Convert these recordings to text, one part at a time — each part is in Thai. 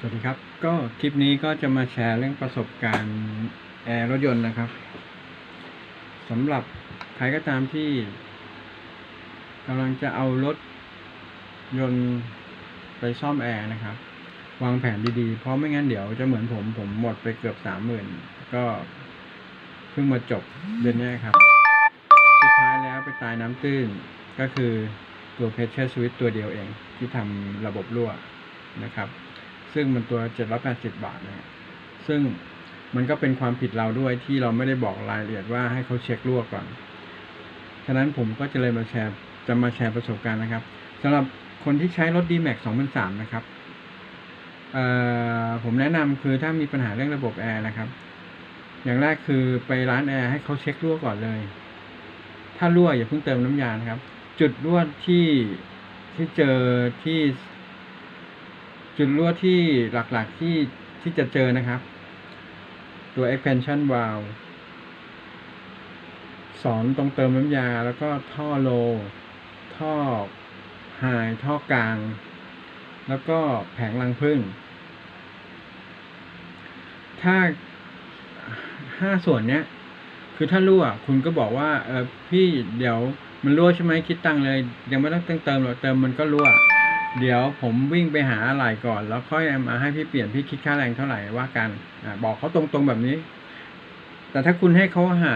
สวัสดีครับ ก็คลิปนี้ก็จะมาแชร์เรื่องประสบการณ์แอร์รถยนต์นะครับสำหรับใครก็ตามที่กำลังจะเอารถยนต์ไปซ่อมแอร์นะครับ วางแผนดีๆ เพราะไม่งั้นเดี๋ยวจะเหมือนผม ผมหมดไปเกือบสามหมื่นก็เพิ่งมาจบเดือนนี้ครับ สุดท้ายแล้วไปตายน้ำตื้นก็คือตัว pressure switch ตัวเดียวเองที่ทำระบบรั่วนะครับ ซึ่งมันตัว 780 บาทนะฮะซึ่งมันก็เป็นความผิดเราด้วยที่เราไม่ได้บอกรายละเอียดว่าให้เขาเช็ครั่วก่อน ฉะนั้นผมก็จะเลยมาแชร์ จะมาแชร์ประสบการณ์นะครับสำหรับคนที่ใช้รถ D-Max 2003 นะครับ ผมแนะนำคือถ้ามีปัญหาเรื่องระบบแอร์นะครับ อย่างแรกคือไปร้านแอร์ให้เขาเช็ครั่วก่อนเลย ถ้ารั่วอย่าเพิ่งเติมน้ำยานะครับ จุดรั่วที่ที่เจอที่ จุดรั่วที่หลักๆที่ที่จะเจอนะครับ ตัว expansion valve สอนตรงเติมน้ำยาแล้วก็ท่อโล ท่อไฮท่อกลาง แล้วก็แผงรังพึ่ง ถ้าห้าส่วนเนี้ย คือถ้ารั่วคุณก็บอกว่า เออพี่เดี๋ยวมันรั่วใช่ไหมคิดตังเลย ยังไม่ต้องเติมหรอกเติมมันก็รั่ว เดี๋ยวผมวิ่งไปหาอะไรก่อน แล้วค่อยมาให้พี่เปลี่ยนพี่คิดค่าแรงเท่าไหร่ว่ากันอบอกเขาตรงๆแบบนี้ แต่ถ้าคุณให้เขาหา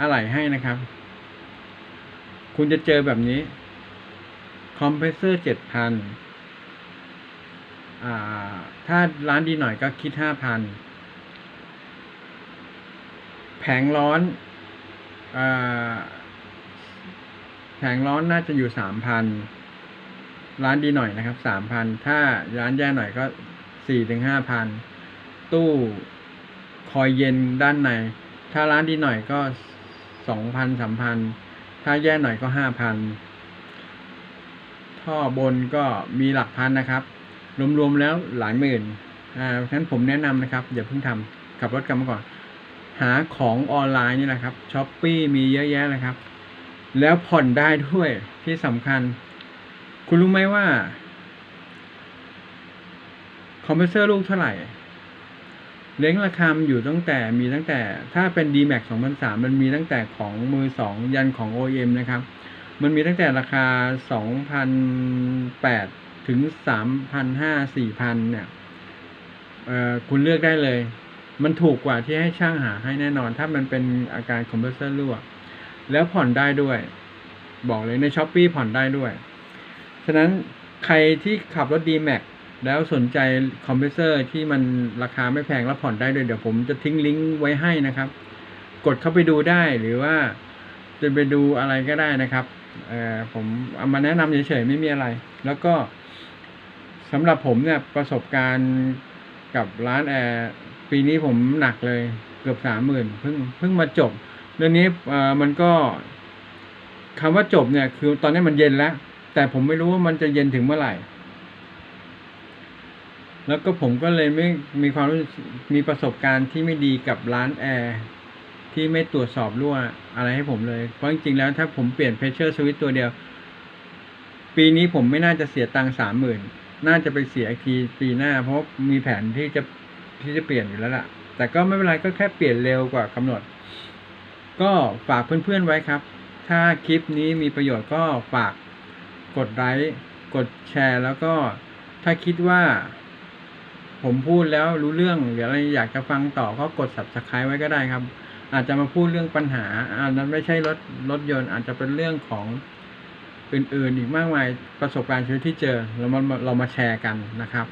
อะไรให้นะครับ คุณจะเจอแบบนี้คอมเพรสเซอร์เจ็ดพันถ้าร้านดีหน่อยก็คิดห้าพันแผงร้อนอแผงร้อนน่าจะอยู่สามพัน ร้านดีหน่อยนะครับสามพันถ้าร้านแย่หน่อยก็สี่ถึงห้าพันตู้คอยเย็นด้านใน ถ้าร้านดีหน่อยก็สองพันสามพันถ้าแย่หน่อยก็ห้าพันท่อบนก็มีหลักพันนะครับ รวมๆแล้วหลายหมื่นอ่าฉะนั้นผมแนะนำนะครับ อย่าเพิ่งทำขับรถกลับมาก่อน หาของออนไลน์นี่แหละครับช้อปปี้มีเยอะแยะเลยครับ แล้วผ่อนได้ด้วยที่สำคัญ คุณรู้ไหมว่า คอมเพรสเซอร์ลูกเท่าไหร่ เล้งราคามอยู่ตั้งแต่มีตั้งแต่ ถ้าเป็น D-Max 2003 มันมีตั้งแต่ของมือสองยันของ OEM นะครับ มันมีตั้งแต่ราคา 2,008 ถึง 3,500 4,000 เนี่ยเอ่อคุณเลือกได้เลย มันถูกกว่าที่ให้ช่างหาให้แน่นอน ถ้ามันเป็นอาการคอมเพรสเซอร์รั่ว แล้วผ่อนได้ด้วย บอกเลยในช้อปปีผ่อนได้ด้วย ฉะนั้นใครที่ขับรถ D-Max แล้วสนใจคอมเพรสเซอร์ที่มันราคาไม่แพงแล้วผ่อนได้ด้วยเดี๋ยวผมจะทิ้งลิงก์ไว้ให้นะครับ กดเข้าไปดูได้หรือว่าจะไปดูอะไรก็ได้นะครับเออผมเอามาแนะนำเฉยๆไม่มีอะไร แล้วก็สำหรับผมเนี่ยประสบการณ์กับร้านแอร์ปีนี้ผมหนักเลยเกือบสามหมื่นเพิ่งเพิ่งมาจบเรื่องนี้เออมันก็คำว่าจบเนี่ยคือตอนนี้มันเย็นแล้ว แต่ผมไม่รู้ว่ามันจะเย็นถึงเมื่อไหร่ แล้วก็ผมก็เลยไม่มีความรู้สึกมีประสบการณ์ที่ไม่ดีกับร้านแอร์ที่ไม่ตรวจสอบรั่วอะไรให้ผมเลย เพราะจริงๆแล้วถ้าผมเปลี่ยน pressure switch ตัวเดียว ปีนี้ผมไม่น่าจะเสียตังค์สามหมื่นน่าจะไปเสียอีกทีปีหน้า เพราะมีแผนที่จะที่จะเปลี่ยนอยู่แล้วล่ะ แต่ก็ไม่เป็นไรก็แค่เปลี่ยนเร็วกว่ากำหนด ก็ฝากเพื่อนๆไว้ครับ ถ้าคลิปนี้มีประโยชน์ก็ฝาก กดไลค์กดแชร์ แล้วก็ถ้าคิดว่า ผมพูดแล้วรู้เรื่องหรืออะไรอยากจะฟังต่อก็กด subscribe ไว้ก็ได้ครับ อาจจะมาพูดเรื่องปัญหาอันนั้นไม่ใช่รถรถยนต์ อาจจะเป็นเรื่องของอื่นๆ อีกมากมายประสบการณ์ชีวิตที่เจอเรามาเรามาแชร์กันนะครับ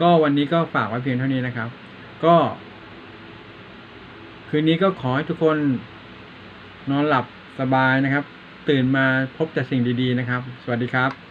ก็วันนี้ก็ฝากไว้เพียงเท่านี้นะครับ ก็ คืนนี้ก็ขอให้ทุกคนนอนหลับสบายนะครับ ตื่นมาพบแต่สิ่งดีๆนะครับ สวัสดีครับ